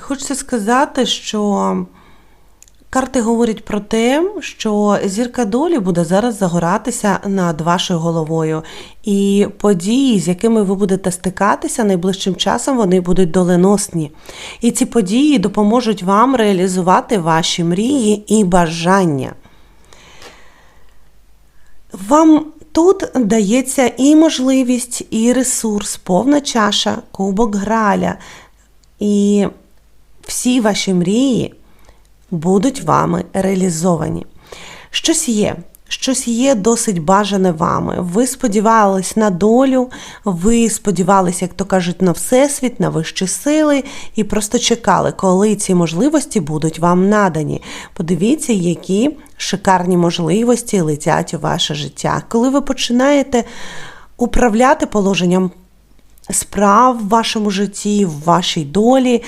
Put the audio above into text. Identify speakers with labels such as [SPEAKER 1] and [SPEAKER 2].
[SPEAKER 1] Хочеться сказати, що карти говорять про те, що зірка долі буде зараз загоратися над вашою головою. І події, з якими ви будете стикатися найближчим часом, вони будуть доленосні. І ці події допоможуть вам реалізувати ваші мрії і бажання. Вам тут дається і можливість, і ресурс, повна чаша, кубок граля. І всі ваші мрії будуть вами реалізовані. Щось є, щось є досить бажане вами. Ви сподівались на долю, ви сподівались, як то кажуть, на всесвіт, на вищі сили, і просто чекали, коли ці можливості будуть вам надані. Подивіться, які шикарні можливості летять у ваше життя. Коли ви починаєте управляти положенням справ в вашому житті, в вашій долі,